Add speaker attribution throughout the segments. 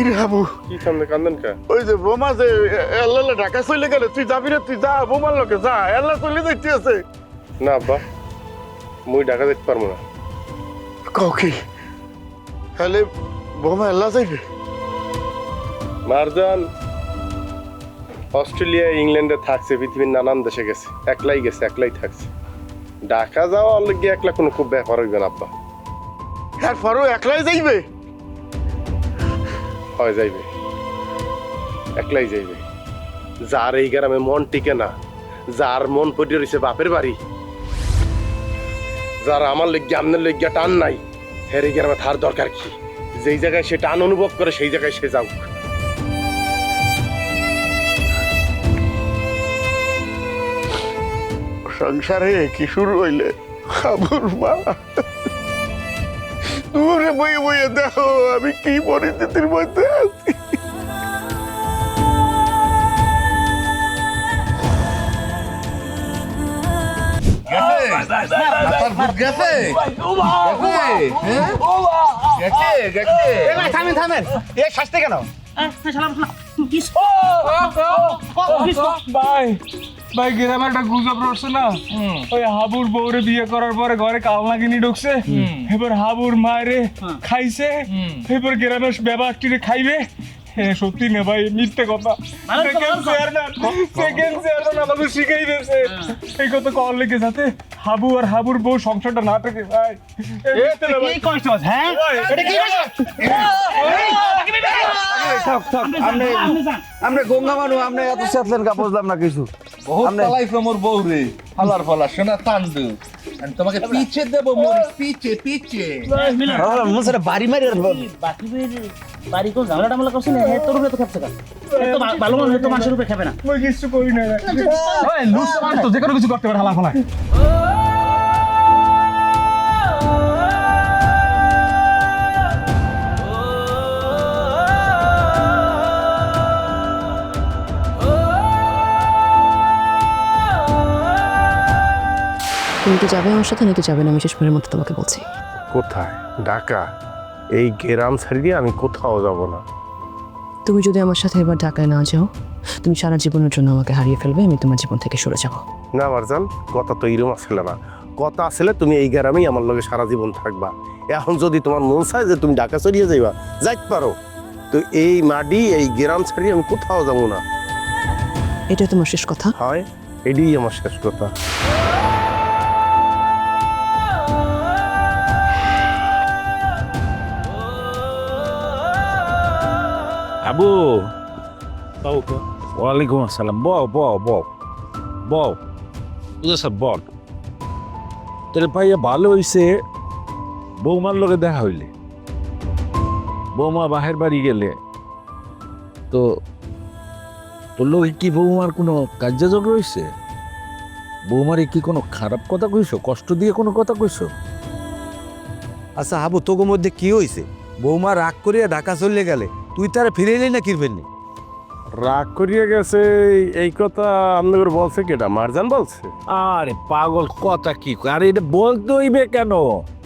Speaker 1: ইরে হাবু।
Speaker 2: কি কান্দেন কা?
Speaker 1: ওই যে বোমা যে এল্লা ঢাকা চলে গেলে তুই যাবি রে তুই যা বোমার লোকে যা এল্লা চলে যাইতে আছে।
Speaker 2: না আব্বা মুই ঢাকা যেতে পারব না।
Speaker 1: কও কি? তাহলে বোমা এল্লা যাইবে?
Speaker 2: মারজান অস্ট্রেলিয়া ইংল্যান্ডে থাকছে পৃথিবীর নানান দেশে গেছে একলাই গেছে একলাই থাকছে। ঢাকা যাওয়া অলরেডি একলা কোনো খুব ব্যাপার হইবে না আব্বা।
Speaker 1: হ্যাঁ পরও একলাই যাইবে?
Speaker 2: হয় যাইবে। একলাই যাইবে। যার এই গ্রামে মন টিকে না, যার মন পড়ে রয়েছে বাপের বাড়ি, যার আমার লেগে আমনের লেগে টান নাই, হের এই গ্রামে থার দরকার কি? যেই জায়গায় সে টান অনুভব করে, সেই জায়গায় সে যাও
Speaker 1: সংসারে কি শুরু হইলে? হাবুর মা। দূরে বইয়ে বইয়ে দেখো আমি কি পরিস্থিতির মধ্যে আছি
Speaker 3: হ্যাঁ?
Speaker 4: থামেন থামেন এ শাস্তি কেন
Speaker 5: ভাই ভাই গ্রামে একটা গুজব রটছে না? ওই হাবুর বউরে বিয়ে করার পরে ঘরে কালনাগিনি ঢুকছে। এবার হাবুর মায়েরে খাইছে। এবার গ্রামের ব্যবহারটিরে খাইবে। এ সত্যি না ভাই মিথ্যে কথা। সেকেন্ড চেয়ারম্যান সেকেন্ড চেয়ারম্যান আমাকে শিখাই দিয়েছে। এই কথা কল লেগে যাতে হাবু আর হাবুর বউ সংসারটা না থাকে ভাই।
Speaker 4: কি কষ্ট হ্যাঁ? এটা কি
Speaker 6: থাক থাক আপনি আপনি গঙ্গা মানু আপনি এত চেতলেন কা বুঝলাম না কিছু।
Speaker 3: বহুত পালাইছো মোর বউ রে ফালার ফালা সোনা তান্ডু আমি তোমাকে পিছে দেব মোর পিছে পিছে।
Speaker 6: মুসরে বাড়ি মারি আর
Speaker 4: বাকি বাড়ি কোন ঝামেলা টামেলা করছি না? হে তোর উপরে তো খাচ্ছে হে তো ভালো মানুষ তো মানুষের উপরে খাবে না।
Speaker 5: মই কিছু করি না ওই লুস মানুষ তো যে কোনো কিছু করতে পারে হালা ফালা
Speaker 7: তুমি কি যাবে? আমার সাথে নাকি যাবে না? আমি শেষ শেষবারের মতো তোমাকে বলছি।
Speaker 2: কোথায়? ঢাকা? এই গ্রাম ছাড়িয়ে আমি কোথাও যাব না।
Speaker 7: তুমি যদি আমার সাথে এবার ঢাকায় না যাও তুমি সারা জীবনের জন্য আমাকে হারিয়ে ফেলবে আমি তোমার জীবন থেকে সরে যাব।
Speaker 2: না মারজান কথা তো এরম আসলে না। কথা আসলে তুমি এই গ্রামেই আমার লগে সারা জীবন থাকবা। এখন যদি তোমার মন চায় যে তুমি ঢাকা চড়িয়ে যাইবা যাইতে পারো। তো এই মাটি এই গ্রাম ছাড়িয়ে আমি কোথাও যাব না।
Speaker 7: এটা তোমার শেষ কথা?
Speaker 2: হয় এটাই আমার শেষ কথা।
Speaker 8: আবু। ওয়ালাইকুম আসসালাম। বল বল বল বল। বুঝে স্যার বল। তোর ভাইয়া ভালো হইছে বৌমার লগে দেখা হইলে। বৌমা বাহের বাড়ি গেলে। তো তোর লগে কি বৌমার কোনো কার্যযোগ রয়েছে? বৌমারে কি কোনো খারাপ কথা কইছো? কষ্ট দিয়ে কোনো কথা কইছো?
Speaker 6: আচ্ছা হাবু তোগো মধ্যে কি হইছে? বৌমা রাগ করিয়া ঢাকা চলে গেলে। তুই তারা ফিরে এলি না কিরবেননি
Speaker 2: রাগ করিয়ে গেছে এই কথা আপনাদের বলছে কেটা মারজান বলছে।
Speaker 8: আরে পাগল কথা কি? আরে এটা বলতে হইবে কেন?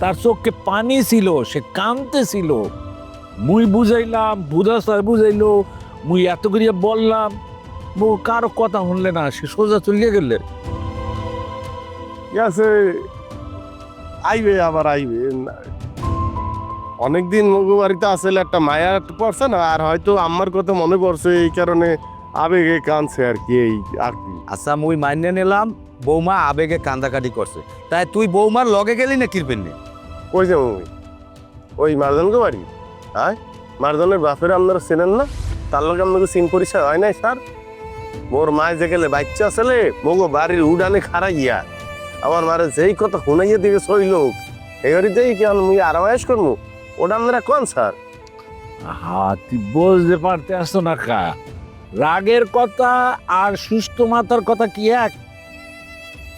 Speaker 8: তার চোখে পানি ছিল সে কাঁদতেছিল মুই বুঝাইলাম বুধা স্যার বুঝাইলো মুই এত করিয়া বললাম বউ কারও কথা শুনলে না সে সোজা চলিয়ে গেলে।
Speaker 2: গেছে আইবে আবার আইবে অনেকদিন মগু বাড়িতে আসলে একটা মায়া পড়ছে না আর হয়তো আমার কথা মনে পড়ছে এই কারণে আবেগে কানছে আর কি এই আর কি
Speaker 6: আচ্ছা মুই মান্য নিলাম বৌমা আবেগে কান্দাকাটি করছে। তাই তুই বৌমার লগে গেলি না কিরবেননি
Speaker 2: কই যাব ওই ওই মারজানকে বাড়ি? হ্যাঁ মারজনের বাপের আপনারা চেনেন না? তার লগে আপনাকে চিন পরিচয় হয় নাই স্যার? মোর মায় যে গেলে বাচ্চা আসলে মগো বাড়ির উডানে খারা গিয়া আমার মারে যেই কথা শুনাইয়া দিকে সই লোক। এই বাড়িতেই কেন মুই আরামায়েশ করব ওটা আপনারা কোন, স্যার?
Speaker 8: হা তুই বুঝতে পারতে আসতো না, কা। রাগের কথা আর সুস্থ মাথার কথা কি এক?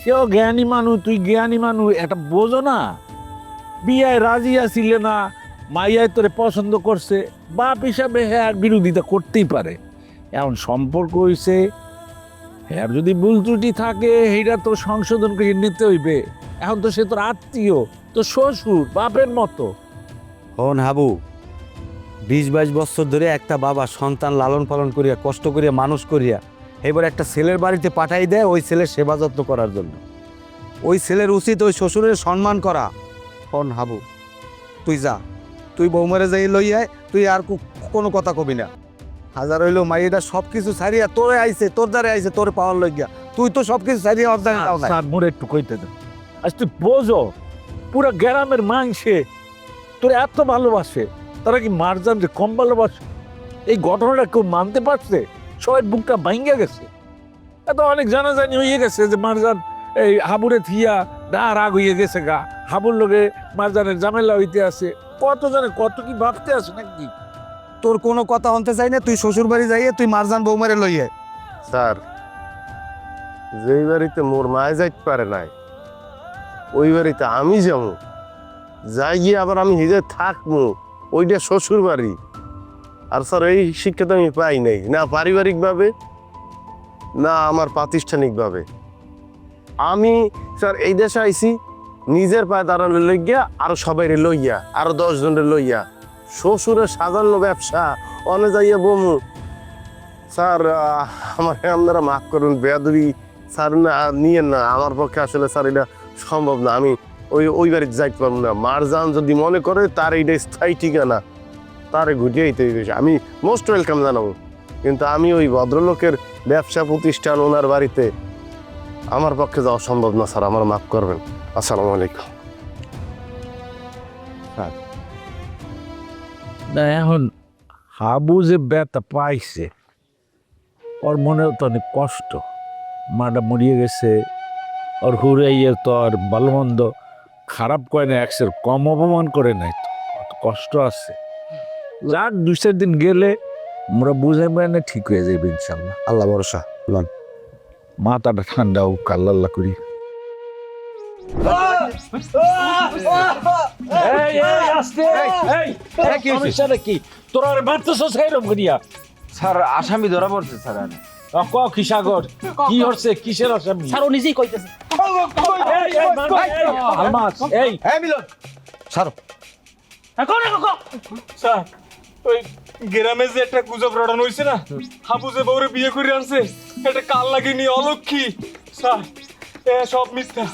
Speaker 8: সেও জ্ঞানী মানুষ তুই জ্ঞানী মানুষ এটা বোঝো না। বিয়ায় রাজি আসিলে না, মাইয়ায় তোরে পছন্দ করছে, বাপ হিসাবে হ্যাঁ বিরোধিতা করতেই পারে। এমন সম্পর্ক হইছে হ্যাঁ যদি ভুল ত্রুটি থাকে, সেইটা তো সংশোধন করে নিতে হইবে। এখন তো সে তোর আত্মীয় তো শ্বশুর, বাপের মতো।
Speaker 6: হন হাবু বিশ বাইশ বছর ধরে একটা বাবা সন্তান লালন পালন করিয়া কষ্ট করিয়া মানুষ করিয়া এবার একটা ছেলের বাড়িতে পাঠাই দেয় ওই ছেলের সেবা যত্ন করার জন্য। ওই ছেলের উচিত ওই শ্বশুরের সম্মান করা। হন হাবু তুই যা তুই বৌমারে যাই লই আয় তুই আর কো- কোনো কথা কবি না। হাজার হইলেও মাইয়েটা সব কিছু ছাড়িয়া তোরে আইছে তোর দ্বারে আইছে তোর পাওয়ার লইয়া। তুই তো সব কিছু ছাড়িয়া অর্ধান দাও না
Speaker 8: মোরে একটু কইতে দে আজ তুই বোঝো পুরো গ্রামের মাংসে তোর এত ভালোবাসে তারা কি মারজান যে কম ভালোবাসে এই ঘটনাটা কেউ মানতে পারছে? সবাই বুকটা ভাঙ্গে গেছে। এত অনেক জানাজানি হয়ে গেছে যে মারজান এই হাবুরে থিয়া না রাগ হয়ে গেছে গা। হাবুর লোকে মারজানের ঝামেলা হইতে আছে। কত জানে কত কি ভাবতে আছে নাকি?
Speaker 6: তোর কোনো কথা হতে চাই না তুই শ্বশুর বাড়ি যাইয়ে তুই মারজান বৌমারে লই আয়
Speaker 2: স্যার যেই বাড়িতে মোর মায় যাইতে পারে নাই ওই বাড়িতে আমি যাব। যাই গিয়ে আবার আমি নিজে থাকব, ওইটা শ্বশুর বাড়ি আর স্যার, এই শিক্ষা তো আমি পাই নাই। না পারিবারিকভাবে, না আমার প্রাতিষ্ঠানিকভাবে। আমি স্যার, এই দেশে আইছি, নিজের পায়ে দাঁড়ানো লইয়া, আরও সবাই লইয়া, আরও দশ জনের লইয়া শ্বশুরের সাজানো ব্যবসা, অনে যাইয়া বমু। স্যার আমার আপনারা মাফ করুন, বেয়াদবি স্যার না নিয়ে না। আমার পক্ষে আসলে স্যার, এটা সম্ভব না। আমি ওই ওই বাড়িতে যাইতে পারব না। মারজান যদি মনে করে তার এইটা স্থায়ী ঠিকানা, তারে ঘুটিয়ে দিতে। আমি মোস্ট ওয়েলকাম জানাব। কিন্তু আমি ওই ভদ্রলোকের ব্যবসা প্রতিষ্ঠান, ওনার বাড়িতে আমার পক্ষে যাওয়া সম্ভব না, স্যার। আমার মাফ করবেন। আসসালামু আলাইকুম।
Speaker 8: না, এখন হাবু যে ব্যথা পাইছে, ওর মনেও তো অনেক কষ্ট। মাটা মরিয়ে গেছে, ওর হুড়াইয়ে তো আর ভালো মন্দ খারাপ করে না একশের কম অপমান করে নাই তো। অত কষ্ট আছে। যাক দুই চার দিন গেলে আমরা বুঝে মানে ঠিক হয়ে যাবে ইনশাল্লাহ।
Speaker 6: আল্লাহ ভরসা লন
Speaker 8: মাথাটা ঠান্ডা হোক আল্লাহ করি। এই, এই, আস্তে, এই, সমস্যাটা কি? তোরা করিয়া?
Speaker 9: স্যার আসামি ধরা পড়ছে স্যার আর।
Speaker 8: ক কি সাগর কি হচ্ছে? কিসের আসামি?
Speaker 4: স্যার ও নিজেই কইতেছে।
Speaker 8: আলমাস এই
Speaker 9: হ্যাঁ মিলন।
Speaker 5: স্যার ওই গ্রামে যে একটা গুজব রটানো হয়েছে না হাবু যে বউরে বিয়ে করে আনছে এটা কাল লাগেনি অলক্ষী। স্যার এ সব মিথ্যা।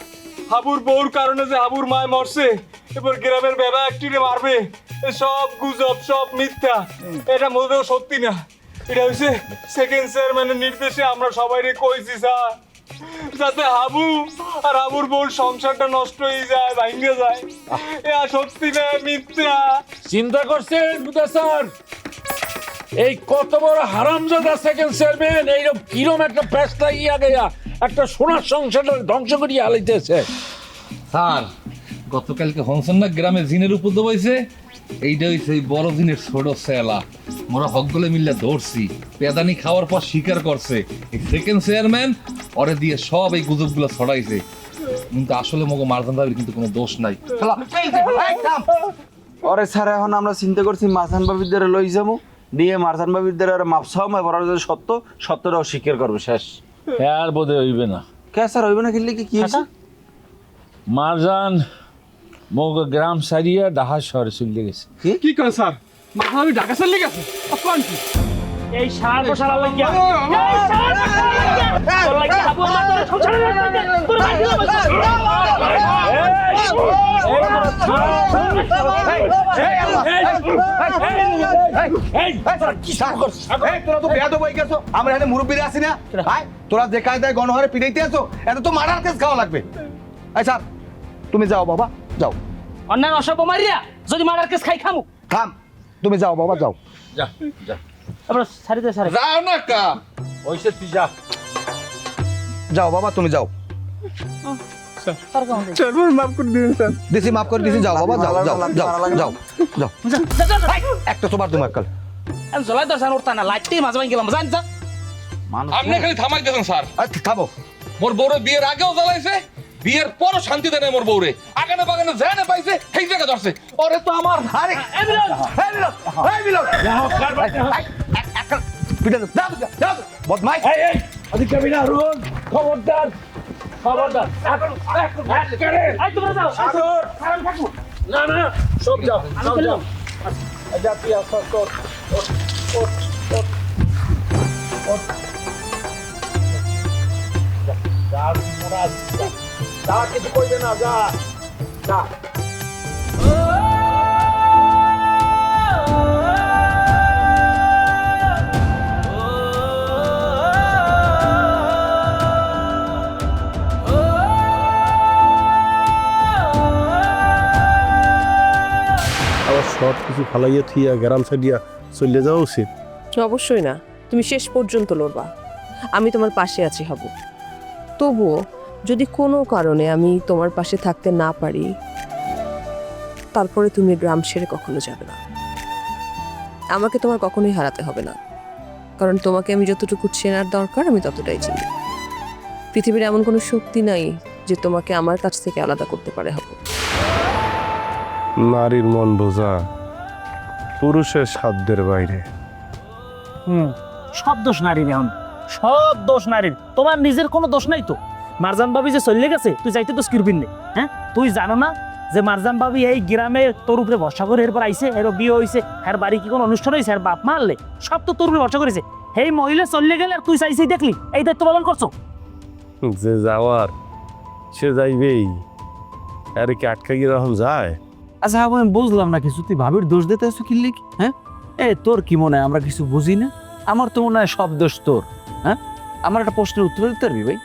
Speaker 5: হাবুর বউর কারণে যে হাবুর মায় মরছে এবার গ্রামের বেবা একটিরে মারবে। এ সব গুজব সব মিথ্যা। এটা মোটেও সত্যি না। এটা হচ্ছে সেকেন্ড চেয়ারম্যানের নির্দেশে আমরা সবাই কইছি স্যার। যাতে হাবু আর হাবুর বউর সংসারটা নষ্ট হয়ে যায় ভাঙ্গে যায়। এ সত্যি না মিথ্যা?
Speaker 8: চিন্তা করছেন বুদা স্যার? এই কত বড় হারামজাদা সেকেন্ড চেয়ারম্যান এইরকম কিরম একটা ইয়া গেয়া একটা সোনার সংসারটা ধ্বংস করিয়া হালাইতেছে।
Speaker 3: স্যার গতকালকে হনসন না গ্রামে জিনের উপর দবাইছে এইটা হইছে এই বড় ছোট সেলা মোরা হকগুলো মিল্লা ধরছি পেদানি খাওয়ার পর স্বীকার করছে। এই সেকেন্ড চেয়ারম্যান ওরে দিয়ে সব এই গুজবগুলো ছড়াইছে। কিন্তু আসলে মগো মারদান দাবির কিন্তু কোনো দোষ নাই।
Speaker 9: ওরে স্যার এখন আমরা চিন্তা করছি মাসান বাবিদের লই যাব। নিয়ে মারসান বাবিদের আর মাপসাও ওরা যদি সত্য সত্যটাও স্বীকার করবে শেষ।
Speaker 8: হ্যাঁ আর বোধহয় হইবে না।
Speaker 9: কে স্যার হইবে না খেললে কি কি হয়েছে
Speaker 8: মারজান মগ গ্রাম সারিয়া ডাহা শহরে চলে গেছে
Speaker 5: কি করে স্যার মাথা আমি ঢাকা চলে গেছে কোন কি
Speaker 4: এই সার বসার লাগিয়া এই সার লাগিয়া আমার তোর
Speaker 9: হয়ে এখানে মুরব্বীরা আছি না ভাই তোরা যে কায়দায় গণহারে পিড়াইতে আছো এত তো মারার কেস খাওয়া লাগবে স্যার তুমি যাও বাবা যাও।
Speaker 4: অন্যান্য অসভ্য মারিয়া যদি মারার কেস খাই খামু।
Speaker 9: থাম তুমি যাও বাবা যাও।
Speaker 8: যা যা।
Speaker 4: আমরা সারি দে সারি
Speaker 3: যাও না কা।
Speaker 8: ওইসে তুই যা।
Speaker 9: যাও বাবা তুমি যাও।
Speaker 4: তার কেমন দেখি?
Speaker 5: চেয়ারম্যান মাফ করে দিন স্যার।
Speaker 9: দিছি মাফ করে দিছি যাও বাবা যাও যাও যাও যাও যাও।
Speaker 4: যা, যা, যা, যা।
Speaker 9: একটা তোমার তোমার কাল
Speaker 4: আমি জলাই দর্শন উঠতা না। লাইটতেই মাঝে মাঝে গেলাম জান যা
Speaker 3: আপনি খালি থামাই গেছেন স্যার।
Speaker 9: আচ্ছা থামো।
Speaker 3: মোর বউরে বিয়ের আগেও জ্বালাইছে বিয়ের পরও শান্তি দেয় না মোর বউরে। আগানে বাগানে যেখানে পাইছে সেই জায়গা ধরছে। ওরে তো আমার
Speaker 9: আরে বদমাই
Speaker 8: খবরদার খবরদার। না না সব যাও সব যাও। যা তুই আস্তে আস্তে ওঠ, ওঠ, ওঠ, ওঠ, ওঠ। যা, কিছু কইবে না, যা, যা।
Speaker 2: আবার সব কিছু ফালাইয়া থুইয়া গ্রাম সাইডিয়া চলে যাওয়া উচিত?
Speaker 7: অবশ্যই না। তুমি শেষ পর্যন্ত লড়বা। আমি তোমার পাশে আছি হব। তবুও যদি কোনো কারণে আমি তোমার পাশে থাকতে না পারি তারপরে তুমি গ্রাম ছেড়ে কখনো যাবে না। আমাকে তোমার কখনোই হারাতে হবে না। কারণ তোমাকে আমি যতটুকু চেনার দরকার আমি ততটাই চিনি। পৃথিবীর এমন কোনো শক্তি নাই যে তোমাকে আমার কাছ থেকে আলাদা করতে পারে হবে।
Speaker 2: নারীর মন বোঝা পুরুষের সাধ্যের বাইরে।
Speaker 4: হুম সব দোষ নারীর এখন। সব দোষ নারীর। তোমার নিজের কোনো দোষ নাই তো? মারজান বাবি যে চলে গেছে তুই যাইতে তো স্কিরবিন নেই হ্যাঁ? তুই জানো না যে মারজান বাবি এই গ্রামে তোর উপরে ভরসা করে এরপর আইসে এর বিয়ে হয়েছে এর বাড়ি কি কোনো অনুষ্ঠান হয়েছে এর বাপ মারলে সব তো তোর উপরে ভরসা করেছে। এই মহিলা চলে গেলে আর তুই চাইছি দেখলি এই দায়িত্ব পালন করছ?
Speaker 2: যে যাওয়ার সে যাইবেই। আরে কি আটকা গিয়ে রকম যায়?
Speaker 6: আচ্ছা হাবু আমি বুঝলাম না কিছু তুই ভাবির দোষ দিতে আসছো কি লিখ হ্যাঁ? এ তোর কি মনে হয় আমরা কিছু বুঝি না? আমার তো মনে হয় সব দোষ তোর হ্যাঁ? আমার একটা প্রশ্নের উত্তর দিতে পারবি ভাই?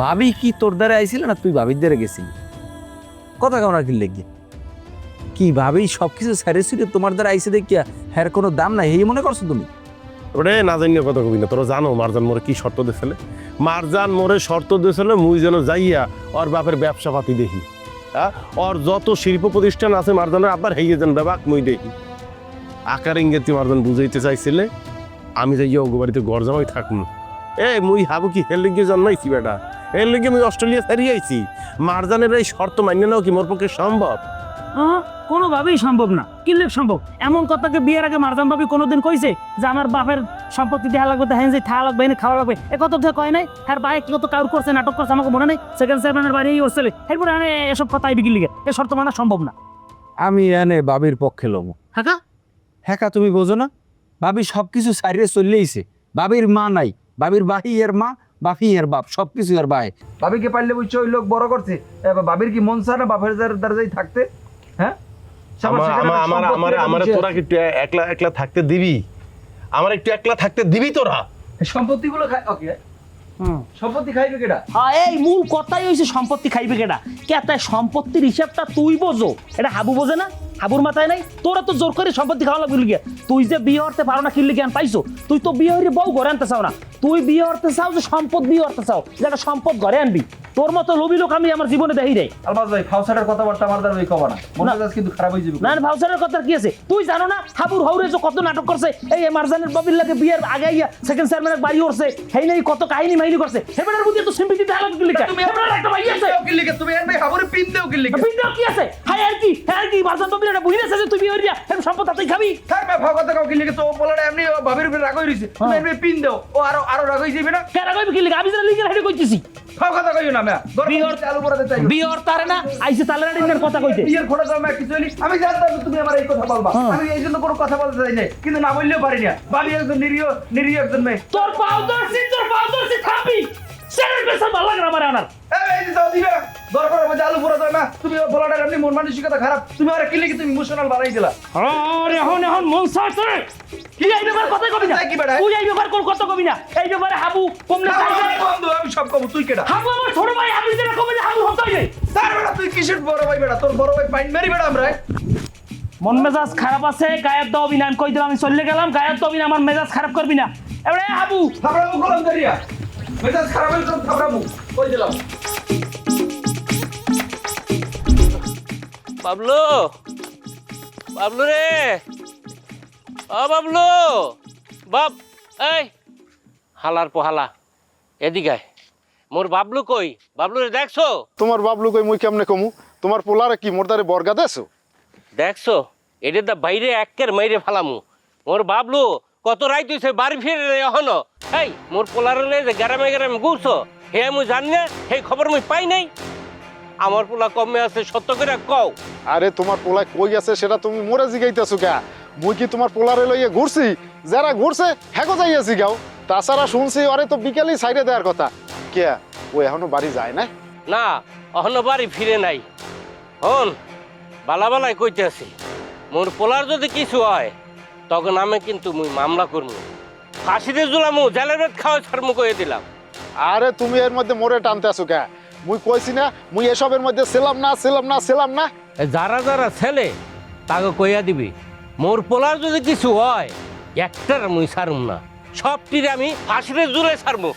Speaker 6: ভাবি কি তোর দ্বারা আইছিল না তুই ভাবির দ্বারা গেছিলি? কথা কেমন আর কি লিখবি কি ভাবি সব কিছু সারিয়েছিল তোমার দ্বারা আইসে দেখিয়া হ্যার কোনো দাম নাই এই মনে করছ তুমি?
Speaker 2: ওরে না জানিয়ে কথা কবি না, তোরা জানো মারজান মোরে কি শর্ত দিয়েছিলে? মারজান মোরে শর্ত দিয়েছিল মুই যেন যাইয়া ওর বাপের ব্যবসা পাতি দেখি। হ্যাঁ? ওর যত শিল্প প্রতিষ্ঠান আছে মারজানের আবার হেয়ে যান ব্যাপাক মুই দেখি। আকার ইঙ্গিত মারজান বুঝাইতে চাইছিলে, আমি যাইয়া ওগো বাড়িতে গড় জামাই থাকুন এ, মুই হাবু কি হেল লিগে জন্মাইছি বেটা? এর লিগে মুই অস্ট্রেলিয়া ছাড়িয়ে আইছি। মারজানের এই শর্ত মান্য নাও কি মোর পক্ষে সম্ভব?
Speaker 4: কোনোভাবেই সম্ভব না। কিনলে সম্ভব? এমন কথাকে বিয়ের আগে মারজান ভাবি কোনোদিন কইছে যে আমার বাপের সম্পত্তি দেওয়া লাগবে দেখেন যে থাকা লাগবে এনে খাওয়া লাগবে। এ কথা কয় নাই। হ্যাঁ বাইক কত কাউর করছে নাটক করছে আমাকে মনে নেই। সেকেন্ড চেয়ারম্যানের বাড়ি ওর ছেলে এরপরে আনে এসব কথা আইবি লিগে? এ শর্ত মানা সম্ভব না।
Speaker 6: আমি এনে বাবির পক্ষে লমো।
Speaker 4: হ্যাঁ
Speaker 6: হ্যাঁ তুমি বোঝো না? ভাবি সব কিছু সারিয়ে চলেইছে বাবির মা নাই। বাবির বাহি এর মা বাপি এর বাপ সব কিছু এর ভাই।
Speaker 9: ভাবিকে পারলে বুঝছ ওই লোক বড় করছে? বাবির ভাবির কি মন চায় না বাপের দরজায় থাকতে? হ্যাঁ?
Speaker 2: আমার আমার আমার তোরা কি একটু একলা একলা থাকতে দিবি? আমার একটু একলা থাকতে দিবি তোরা?
Speaker 9: সম্পত্তি গুলো খায় ওকে। সম্পত্তি খাইবে কেটা
Speaker 4: হ্যাঁ এই মূল কথাই হইছে সম্পত্তি খাইবে কেডা? কে তাই সম্পত্তির হিসাবটা তুই বোঝো। এটা হাবু বোঝে না? হাবুর মাথায় নাই? তোরা তো জোর করে সম্পত্তি খাওয়া লাগবে লিগে তুই যে বিয়ে হতে পারো না কিনলে জ্ঞান পাইছো? তুই তো বিয়ে হয়ে বউ ঘরে আনতে চাও না। তুই বিয়ে হতে চাও যে সম্পদ বিয়ে হতে চাও? যে একটা সম্পদ ঘরে আনবি। তোর মতো লোভী লোক আমি আমার জীবনে দেখি রে
Speaker 9: আলমাজ ভাই ফাউসারের কথাবার্তা আমার দ্বারা ওই কবা না। মন মেজাজ কিন্তু খারাপ হয়ে যাবে।
Speaker 4: না ভাউসারের কথা কি আছে? তুই জানো না হাবুর হাউরে যে কত নাটক করছে? এই মারজানের বাবির লাগে বিয়ের আগে ইয়া সেকেন্ড চেয়ারম্যানের বাড়ি উঠছে হেই নাই কত কাহিনী মাহিনী করছে। হেবেনের বুদ্ধি তো সিম্পিটি দেখা লাগবে লিখা হেবেনের একটা ভাই আছে।
Speaker 9: উকিল লিখে তুমি এর ভাই হাবুরে পিন দেও উকিল লিখে
Speaker 4: বিন্দাও কি আছে? হাই আর কি? হ্যাঁ আর কি? মারজান বাবির একটা বহিন আছে যে তুই বিয়ে হইয়া হেম সম্পদ তুই খাবি?
Speaker 9: থাক ভাই ফাও কথা উকিল লিখে তো ও বলাটা এমনি ভাবির উপরে রাগ হয়ে রইছে। তুমি এর পিন দেও ও আরও আরও রাগ হয়ে যাবে না?
Speaker 4: কেন কইবি কি? লিখা আমি যেটা লিখে হেডে কইতেছি।
Speaker 9: ফাও কথা কইও না চালু করে দিতে
Speaker 4: তারে না? কথা কইতে।
Speaker 9: বিয়ের কিছু হইলি আমি জানতাম তুমি আমার এই কথা বলবা। আমি এই জন্য কোনো কথা বলতে চাই না কিন্তু না বললেও পারি না। ভাবি একজন নিরীহ নিরীহ একজন মেয়ে।
Speaker 4: তোর পাও দর্শি তোর পাও দর্শি থাকবি সেটার পেছন ভালো লাগে না আমার। আনার
Speaker 9: এই এই দাও দিবে। দরকার মধ্যে আলু পুরো দাও না। তুমি বলাটা এমনি মন মানসিকতা খারাপ। তুমি আর কি লিখে তুমি ইমোশনাল দিলা
Speaker 4: আরে এখন এখন মন সারছে কি এই ব্যাপার কথা কবি না?
Speaker 9: কি বেটা?
Speaker 4: তুই এই ব্যাপার কোন কথা কবি না? এই ব্যাপারে হাবু কমলে
Speaker 9: বন্ধু আমি সব কব। তুই কেডা?
Speaker 4: হাবু আমার ছোট ভাই হাবু যেটা কমলে হাবু হতাই রে।
Speaker 9: তার বেটা তুই কিসের বড় ভাই বেটা? তোর বড় ভাই পাইন মেরি বেটা আমরা
Speaker 4: মন মেজাজ খারাপ আছে গায়ের দবি না আমি কই দিলাম আমি চলে গেলাম গায়ের দবি না আমার মেজাজ খারাপ করবি না। এবারে হাবু।
Speaker 9: থাপড়া মুখ কলম করিয়া। মেজাজ খারাপ হইল তো থাপড়া মুখ কই দিলাম?
Speaker 10: বাবলু? বাবলু রে? ও বাবলু। বাব এই। হালার পোহালা এদিকে। মোর বাবলু কই? বাবলু রে দেখছ?
Speaker 1: তোমার বাবলু কই মুই কেমনে কমু? তোমার পোলারে কি মোরদারে বর্গা দেছো?
Speaker 10: দেখছ? এটা দা বাইরে একের মাইরে ফালামু। মোর বাবলু কত রাইত হইছে বাড়ি ফিরে রে এখনও। এই মোর পোলারে যে গ্রামে গ্রামে ঘুরছো হে মুই জানি না সেই খবর মুই পাই নাই। আমার পোলা কমে আছে সত্য করে কও।
Speaker 1: আরে তোমার পোলায় কই আছে সেটা তুমি মোরে জিগাইতেছো কে? মুই কি তোমার পোলারে লইয়ে ঘুরছি? যারা ঘুরছে হ্যাগো যাইয়াছি গাও। তাছাড়া শুনছি ওরে তো বিকেলেই সাইডে দেওয়ার কথা। কে? ও এখনও বাড়ি যায় না?
Speaker 10: না অহনো বাড়ি ফিরে নাই। হন বালা বালাই কইতে আছি মোর পোলার যদি কিছু হয় তখন আমি কিন্তু মুই মামলা করব ফাঁসিতে জুলামু জেলের বেদ খাওয়া ছাড়মু কয়ে দিলাম।
Speaker 1: আরে তুমি এর মধ্যে মোরে টানতে আসো কে? মুই কইছি না মুই এসবের মধ্যে ছিলাম না ছিলাম না ছিলাম না।
Speaker 10: এ যারা যারা ছেলে তাকে কইয়া দিবি মোর পোলার যদি কিছু হয় একটার মুই ছাড়ুম না। সবটির আমি ফাঁসিতে জুলে ছাড়বো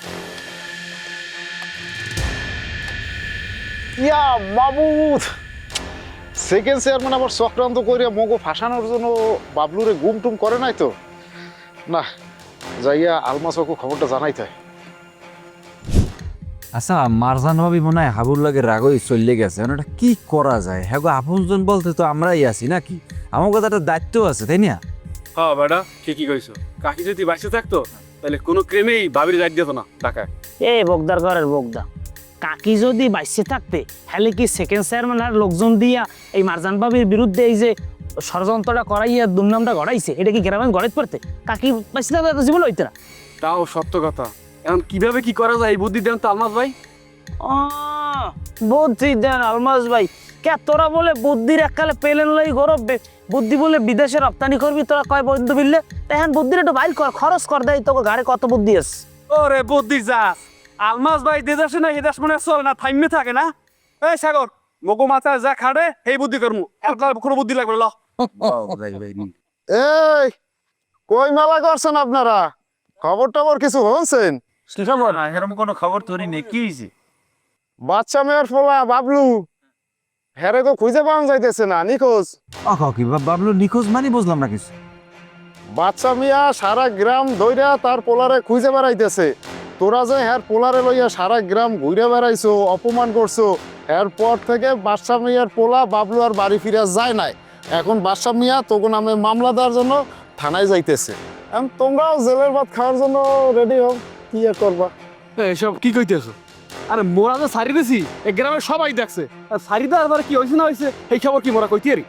Speaker 1: ইয়া মামুদ! সেকেন্ড চেয়ারম্যান আবার চক্রান্ত করে মগো ফাঁসানোর জন্য বাবলুরে গুম টুম করে নাই তো? না যাইয়া আলমাসকে খবরটা জানাইতে হয়
Speaker 6: আচ্ছা মারজান ভাবি মনে হয় হাবুর লাগে রাগই চলে গেছে। এটা কি করা যায়? হ্যাঁ গো আপনজন বলতে তো আমরাই আছি নাকি? আমার কথা একটা দায়িত্ব আছে তাই না?
Speaker 11: হ্যাঁ বেটা ঠিকই কইছো। কাকি যদি বাঁচে থাকতো তাহলে কোনো ক্রেমেই ভাবির যাই দিত না টাকায়
Speaker 4: এ বগদার ঘরের বগদা। কাকি যদি বাইসে থাকতে হ্যালে কি সেকেন্ড চেয়ারম্যান আর লোকজন দিয়া এই মারজান বাবির বিরুদ্ধে এই যে ষড়যন্ত্রটা করাইয়া দুর্নামটা গড়াইছে এটা কি গ্রামে গড়াইতে পারতে কাকি বাইসে থাকতে এত জীবন হইতে না?
Speaker 11: তাও সত্য কথা। এখন কীভাবে কি করা যায় এই বুদ্ধি দেন তো আলমাস ভাই।
Speaker 4: আহ, বুদ্ধি দেন আলমাস ভাই। কে তোরা বলে বুদ্ধির এককালে পেলেন লই গরব বুদ্ধি বলে বিদেশে রপ্তানি করবি তোরা কয় বন্ধু বিললে? এখন বুদ্ধির একটু বাইর কর খরচ কর দেয় তোকে ঘাড়ে কত বুদ্ধি আছে?
Speaker 11: ওরে বুদ্ধি যা আলমাস ভাই দেশে না দেশ মনে চলে না থাইমে থাকে না। এই সাগর মগো মাথা যা খাড়ে সেই বুদ্ধি করমু। এর কোনো বুদ্ধি লাগবে ল।
Speaker 1: এই কই মেলা করছেন আপনারা? খবর টবর কিছু হচ্ছেন
Speaker 6: এরকম কোনো খবর নেই কি হয়েছে
Speaker 1: বাচ্চা মেয়ের ফোলা বাবলু। হ্যারে তো খুঁজে পাওয়া যাইতেছে না নিখোঁজ।
Speaker 6: আহ কি বাবলু নিখোঁজ মানে বুঝলাম না কিছু।
Speaker 1: বাচ্চা মিয়া সারা গ্রাম দইরা তার পোলারে খুঁজে বেড়াইতেছে। তোরা যে হ্যার পোলারে লইয়া সারা গ্রাম ঘুরে বেড়াইছো অপমান করছ এরপর থেকে বাদশা মিয়ার পোলা বাবলু আর বাড়ি ফিরে যায় নাই। এখন বাদশা মিয়া তখন আমি মামলা দেওয়ার জন্য থানায় যাইতেছে। এখন তোমরাও জেলের ভাত খাওয়ার জন্য রেডি হও কি আর করবা?
Speaker 11: এসব কি কইতেছো? আরে মোরা যে সারি দিছি এই গ্রামের সবাই দেখছে। আর সারি দেওয়ার পরে কি হয়েছে না হয়েছে এই খবর কি মোরা কইতে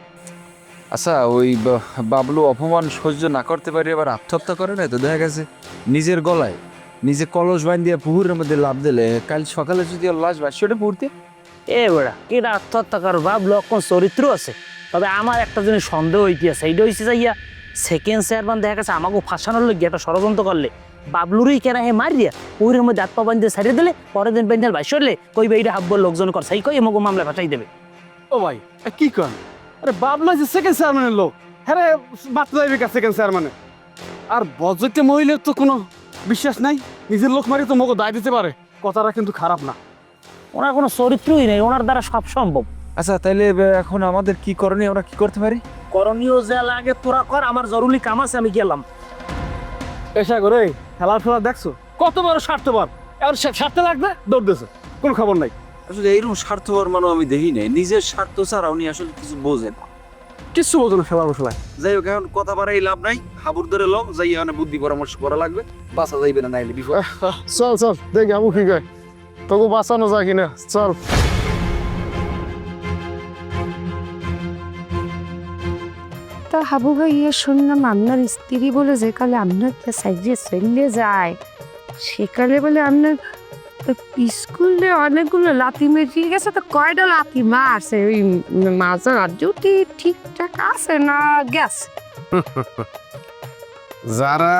Speaker 6: আচ্ছা ওই বা- বাবলু অপমান সহ্য না করতে পারে এবার আত্মহত্যা করে না তো দেখা গেছে নিজের গলায়। নিজে কলস বাইন দিয়ে পুকুরের মধ্যে লাভ দিলে কাল সকালে যদি ওর লাশ ভাসছে ওটা পড়তে?
Speaker 4: এ বেড়া কেটা আত্মহত্যা কর ভাব লক্ষণ চরিত্র আছে? তবে আমার একটা জিনিস সন্দেহ হইতে আছে এইটা হইছে যাইয়া সেকেন্ড চেয়ারম্যান দেখা গেছে আমাকে ফাঁসানোর লোক একটা ষড়যন্ত্র করলে। বাবলুরই কেনা হে মারিয়া? পুকুরের মধ্যে পা বান্ধে সারিয়ে দিলে পরের দিন বেঞ্জাল ভাই সরলে কইবে এইটা হাব্বর লোকজন কর সেই কই আমাকে মামলা ফাটাই দেবে।
Speaker 11: ও ভাই কি কন? আরে বাবলা যে সেকেন্ড চেয়ারম্যানের লোক হ্যাঁ মাত্র যাইবে কা সেকেন্ড চেয়ারম্যানে আর বজ্রতে মহিলার তো কোনো বিশ্বাস নাই? নিজের লোক মারি তো মগো দায় দিতে পারে। কথাটা কিন্তু খারাপ না।
Speaker 4: ওনার কোনো চরিত্রই নেই ওনার দ্বারা সব সম্ভব।
Speaker 6: আচ্ছা তাইলে এখন আমাদের কি করণীয়? আমরা কি করতে পারি?
Speaker 4: করণীয় যা লাগে তোরা কর আমার জরুরি কাম আছে আমি গেলাম।
Speaker 11: এসা করে খেলার ফেলা দেখছ? কত বড় স্বার্থপর। সে- স্বার্থে লাগবে? দৌড় কোনো খবর নাই।
Speaker 6: আসলে এইরকম স্বার্থপর মানুষ আমি দেখি নাই। নিজের স্বার্থ ছাড়া উনি আসলে কিছু বোঝেন
Speaker 11: কিচ্ছু বোঝো না খেলার মশলায়।
Speaker 6: যাই হোক এখন কথা বাড়াই লাভ নাই। হাবুর ধরে লোক যাই এখানে বুদ্ধি পরামর্শ করা লাগবে। বাসা যাইবে না নাইলে বিপদ
Speaker 1: চল চল দেখি আবু কি কয়। তোকে বাঁচানো যায় কিনা চল।
Speaker 12: তা হাবু ভাইয়া শুনলাম আপনার স্ত্রী বলে যে কালে আপনার সাইডে চলে যায়। সেকালে বলে আপনার স্কুলে অনেকগুলো লাথি মেরিয়ে গেছে তো কয়টা লাথি মারছে? ওই মাঝে ডিউটি ঠিকঠাক আছে না গেছে?
Speaker 2: যারা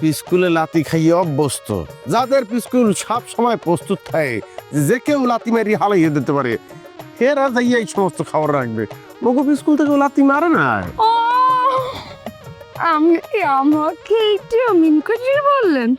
Speaker 2: পিস্কুলে লাতি খাইয়ে অভ্যস্ত যাদের পিস্কুল সব সময় প্রস্তুত থাকে যে কেউ লাতি মারি হালাইয়ে দিতে পারে এরা যাইয়া এই সমস্ত খাবার রাখবে। মগো পিস্কুল থেকে লাতি মারে না
Speaker 12: আমি আমাকে এইটা মিন করে বললেন।